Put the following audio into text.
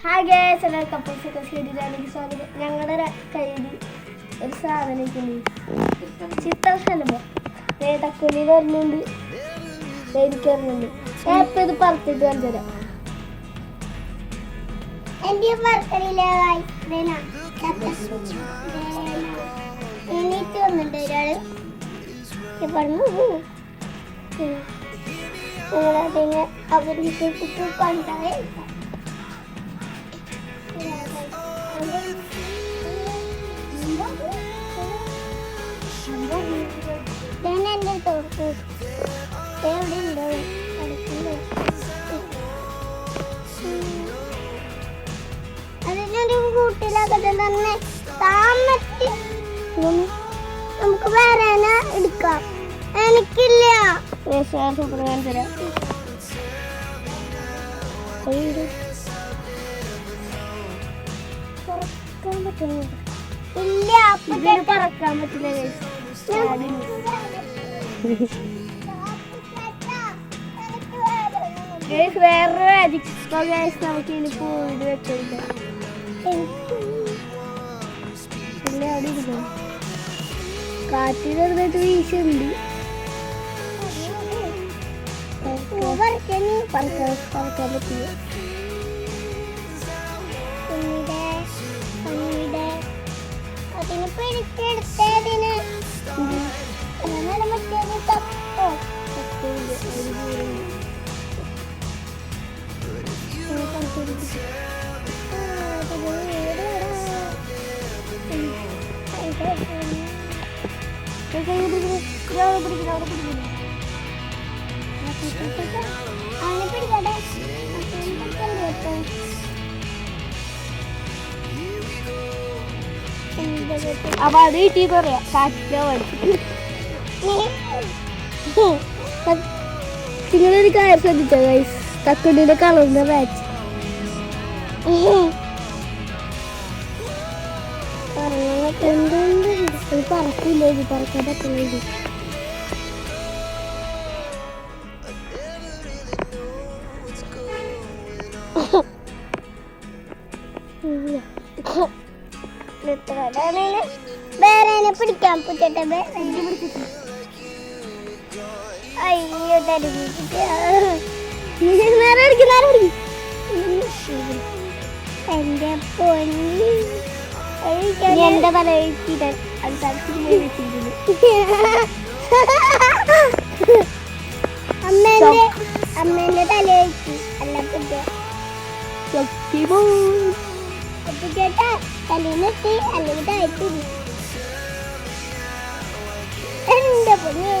Hi guys എല്ലാവർക്കും couples ഒക്കെ ശരിയാണെങ്കിൽ സ്വാഗതം ഞങ്ങളുടെ കയ്യിൽ ഒരു സാധനം ചിത്രശലഭം തക്കുലി വരുന്നുണ്ട്. എനിക്ക് വരുന്നുണ്ട്. ഞാൻ ഇപ്പൊ ഇത് പറത്തിട്ട് കാണിച്ചുതരാം എന്റെ ബർത്ത്ഡേയിലെ എണീറ്റ് വന്നിട്ടുണ്ട് ഒരാൾ. പറഞ്ഞു? നിങ്ങളതിന് അവർക്ക് കുട്ടി കണ്ടാവേ കൂട്ടിലാക്കട്ടെ തന്നെ താമറ്റി നമുക്ക് വേറെ എടുക്കാം എനിക്കില്ല വിശ്വാസം കാണിച്ചുതരാം പറക്കാൻ ഇല്ല ഇതിന് പറക്കാൻ പറ്റില്ല. Guys, വേറൊരു മാജിക് സ്പോ ഗൈസ് നമുക്ക് ഇനി പോയിട്ട് വെച്ചില്ല ഇല്ല അവിടെ ഇരിക്കുന്നു കാറ്റ് ചെറുതായിട്ട് വീശുണ്ട് പറക്കാൻ പറക്കാൻ പറ്റില്ല അപ്പൊ അത് കിട്ടി പറയാം കാറ്റിലോ നിങ്ങളൊരു കാര്യം ശ്രദ്ധിച്ചോ ഗൈസ് തക്കുണ്ടിന്റെ കളറിന്റെ മാച്ച് എന്തുണ്ട് പറക്കില്ല ഇത് പറക്കാൻ പറ്റില്ല വേറെ പിടിക്കാൻ പറ്റട്ടെ അയ്യോ തരുവി നേരെ അടിക്കും നേരെ അടിക്കും എന്റെ പൊന്നി. എന്റെ തല അമ്മേന്റെ തല വെച്ചു അല്ല പുറ്റ പുറ്റേട്ടാ തലേന്നിട്ട് അല്ലെങ്കിൽ താഴ്ത്തിരി എന്റെ പൊന്നി